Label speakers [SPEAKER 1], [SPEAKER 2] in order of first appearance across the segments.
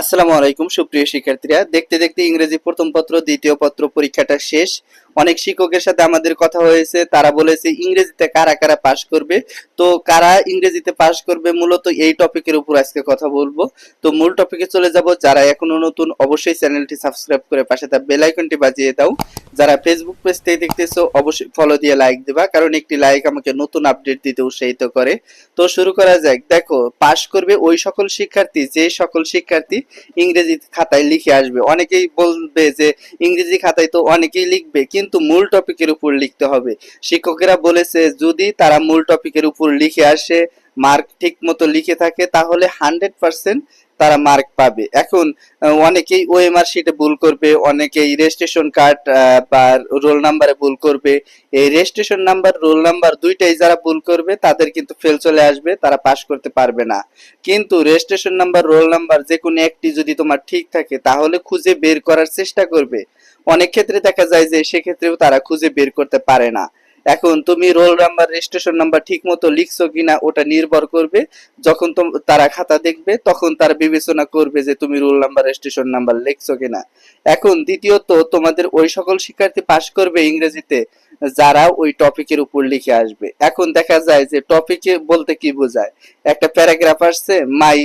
[SPEAKER 1] আসসালামু আলাইকুম সুপ্রিয় শিক্ষার্থীরা। দেখতে দেখতে ইংরেজি প্রথম পত্র দ্বিতীয় পত্র পরীক্ষাটা শেষ। অনেক শিক্ষকের সাথে আমাদের কথা হয়েছে, তারা বলেছে ইংরেজিতে কারা কারা পাশ করবে। তো কারা ইংরেজিতে পাশ করবে, মূলত এই টপিকের উপর আজকে কথা বলব। তো মূল টপিকে চলে যাব, যারা এখনও নতুন অবশ্যই চ্যানেলটি সাবস্ক্রাইব করে পাশে তার বেল আইকনটি বাজিয়ে দাও। যারা ফেসবুক পেজ থেকে দেখতেছো, অবশ্যই ফলো দিয়ে লাইক দিবা, কারণ একটি লাইক আমাকে নতুন আপডেট দিতে উৎসাহিত করে। তো শুরু করা যাক, দেখো পাশ করবে ওই সকল শিক্ষার্থী, যে সকল শিক্ষার্থী ইংরেজি খাতায় লিখে আসবে। অনেকেই বলবে যে ইংরেজি খাতায় তো অনেকেই লিখবে কিন্তু মূল টপিকের উপর লিখতে হবে। শিক্ষকেরা বলেছে যদি তারা মূল টপিকের উপর লিখে আসে মার্ক ঠিক মতো লিখে থাকে, তাহলে হান্ড্রেড পার্সেন্ট তারা মার্ক পাবে। এখন অনেকেই ওএমআর শিটে ভুল করবে, অনেকেই রেজিস্ট্রেশন কার্ড বা রোল নাম্বারে ভুল করবে। এই রেজিস্ট্রেশন নাম্বার রোল নাম্বার দুইটাই যারা ভুল করবে, তাদের কিন্তু ফেল চলে আসবে, তারা পাশ করতে পারবে না। কিন্তু রেজিস্ট্রেশন নাম্বার রোল নাম্বার যে কোনো একটি যদি তোমার ঠিক থাকে, তাহলে খুঁজে বের করার চেষ্টা করবে। অনেক ক্ষেত্রে দেখা যায় যে সেক্ষেত্রেও তারা খুঁজে বের করতে পারে না। এখন তুমি রোল নাম্বার রেজিস্ট্রেশন নাম্বার ঠিক মতো লিখছো কিনা ওটা নির্ভর করবে। যখন তারা খাতা দেখবে, তখন তারা বিবেচনা করবে যে তুমি রোল নাম্বার রেজিস্ট্রেশন নাম্বার লিখছো কিনা। এখন দ্বিতীয়ত, তোমাদের ওই সকল শিক্ষার্থী পাশ করবে ইংরেজিতে, যারা ওই টপিকের উপর লিখে আসবে। এখন দেখা যায় যে টপিকে বলতে কি বোঝায়? একটা প্যারাগ্রাফ আসছে মাই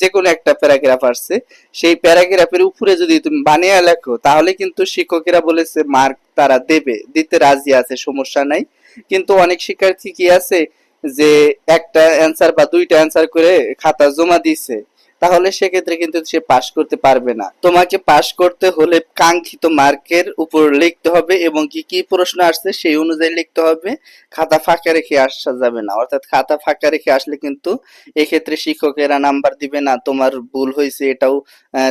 [SPEAKER 1] যে কোনো একটা প্যারাগ্রাফ আসছে। সেই প্যারাগ্রাফের উপরে যদি তুমি বানিয়ে লেখো, তাহলে কিন্তু শিক্ষকেরা বলেছে মার্ক তারা দেবে, দিতে রাজি আছে, সমস্যা নাই। কিন্তু অনেক শিক্ষার্থী কি আছে যে একটা অ্যান্সার বা দুইটা অ্যান্সার করে খাতা জমা দিছে। তাহলে সেক্ষেত্রে কিন্তু সে পাশ করতে পারবে না। তোমাকে পাশ করতে হলে কাঙ্ক্ষিত মার্কের উপর লিখতে হবে এবং কি কি প্রশ্ন আসছে সেই অনুযায়ী লিখতে হবে। খাতা ফাঁকা রেখে আসা যাবে না। অর্থাৎ খাতা ফাঁকা রেখে আসলে কিন্তু এক্ষেত্রে শিক্ষকেরা নাম্বার দিবে না, তোমার ভুল হয়েছে এটাও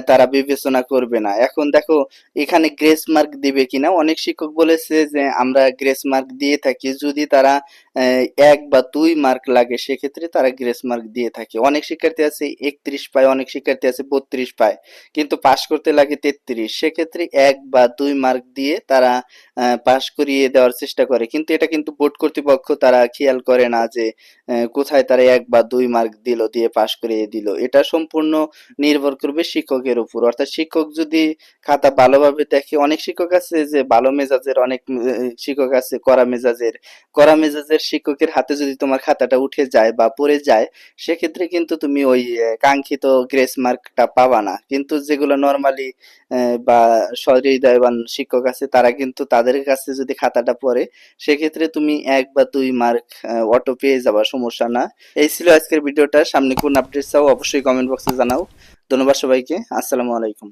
[SPEAKER 1] তারা বিবেচনা করবে না। এখন দেখো, এখানে গ্রেস মার্ক দিবে কিনা? অনেক শিক্ষক বলেছে যে, আমরা গ্রেস মার্ক দিয়ে থাকি। যদি তারা এক বা দুই মার্ক লাগে, সেক্ষেত্রে তারা গ্রেস মার্ক দিয়ে থাকে। অনেক শিক্ষার্থী আছে একত্রিশ অনেক শিক্ষার্থী আছে বত্রিশ পায়, কিন্তু পাশ করতে লাগে তেত্রিশ। সেক্ষেত্রে এক বা দুই মার্ক দিয়ে তারা পাশ করিয়ে দেওয়ার চেষ্টা করে। কিন্তু এটা কিন্তু বোর্ড কর্তৃপক্ষ তারা খেয়াল করে না যে কোথায় তারা এক বা দুই মার্ক দিল, দিয়ে পাশ করিয়ে দিল। এটা সম্পূর্ণ নির্ভর করবে শিক্ষকের উপর। অর্থাৎ শিক্ষক যদি খাতা ভালোভাবে দেখে, অনেক শিক্ষক আছে যে ভালো মেজাজের, অনেক শিক্ষক আছে কড়া মেজাজের। কড়া মেজাজের শিক্ষকের হাতে যদি তোমার খাতাটা উঠে যায় বা পড়ে যায়, সেক্ষেত্রে কিন্তু তুমি ওই কাঙ্ক্ষিত গ্রেস মার্কটা পাবা না। কিন্তু যেগুলো নর্মালি বা সহৃদয়বান শিক্ষক আছে, তারা কিন্তু তাদের কাছে যদি খাতাটা পড়ে, সেক্ষেত্রে তুমি এক বা দুই মার্ক অটো পেয়ে যাবা, সমস্যা না। এই ছিল আজকের ভিডিওটা। সামনে কোন আপডেট চাও অবশ্যই কমেন্ট বক্সে জানাও। ধন্যবাদ সবাইকে। আসসালামু আলাইকুম।